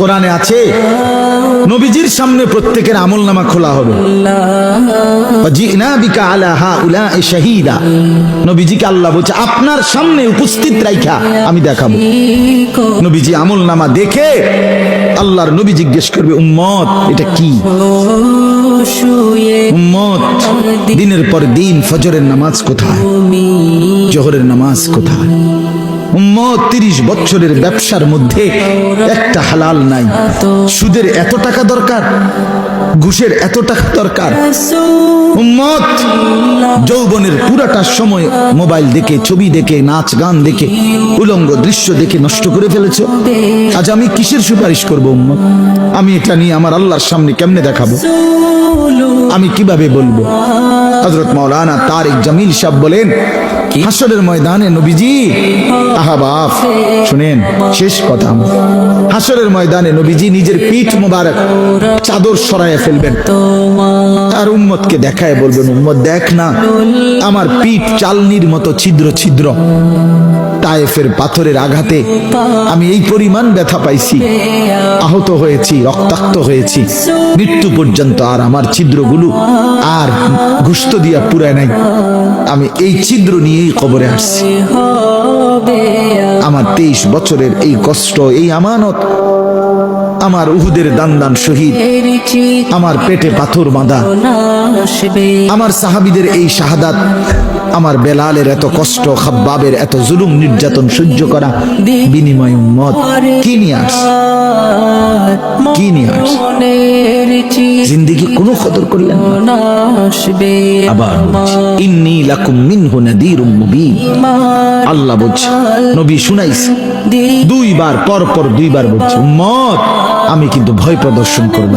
কোরআনে আছে, নবীজির সামনে প্রত্যেকের আমল নামা খোলা হবে। নবীজিকে আল্লাহ বলছে, আপনার সামনে উপস্থিত রাইখা, আমি দেখাবো। নবীজি আমল নামা দেখে আল্লাহর নবী জিজ্ঞেস করবে, উম্মত, এটা কি? উম্মত, দিনের পর দিন ফজরের নামাজ কোথায়? জোহরের নামাজ কোথায়? উম্মত তিরিশ বছরের ব্যবসার মধ্যে একটা হালাল নাই। সুদের এত টাকা দরকার, ঘুষের এত টাকা দরকার। উম্মত যৌবনের পুরাটা সময় মোবাইল দেখে, ছবি দেখে, নাচ গান দেখে, উলঙ্গ দৃশ্য দেখে নষ্ট করে ফেলেছো। আজ আমি কিসের সুপারিশ করব উম্মত? আমি এটা নিয়ে আমার আল্লাহর সামনে কেমনে দেখাবো? আমি কীভাবে বলব? হজরত মৌলানা তারিক জামিল সাহ বলেন হাসরের ময়দানে নবীজি? আহাবাফ শুনেন, শেষ কথা। হাসরের ময়দানে নবীজি নিজের পিঠ মুবারক চাদর সরায় ফেলবেন। তার উম্মতকে দেখায় বলবেন, উম্মত দেখ না, আমার পিঠ চালনির মতো ছিদ্র ছিদ্র। তায়েফের পাথরের আঘাতে আমি এই পরিমাণ ব্যথা পাইছি। আহত হয়েছি, রক্তাক্ত হয়েছি। মৃত্যু পর্যন্ত আর আমার ছিদ্রগুলো আর গুস্ত দিয়া পুরায় নাই। আমি এই ছিদ্র নিয়েই কবরে আসছি। আমার তেইশ বছরের এই কষ্ট, এই আমানত আমার উহুদের দান দান শহীদ আমার পেটে পাথর বাঁধা। আমার সাহাবিদের এই শাহাদাত আমার বেলালের এত কষ্ট খাব্বাবের এত জুলুম নির্যাতন সহ্য করা বিনিময় উম্মত। কি নিয়ে আস? কি নিয়ে আস? জিন্দিগি কোনো কদর করলেন আবার ইন্নী লাকুম মিনহু নাদিরুম মুবিন। আল্লাহ বলছে নবী শুনাইছে। দুইবার পর পর দুইবার বলছে উম্মত আমি কিন্তু ভয় প্রদর্শন করব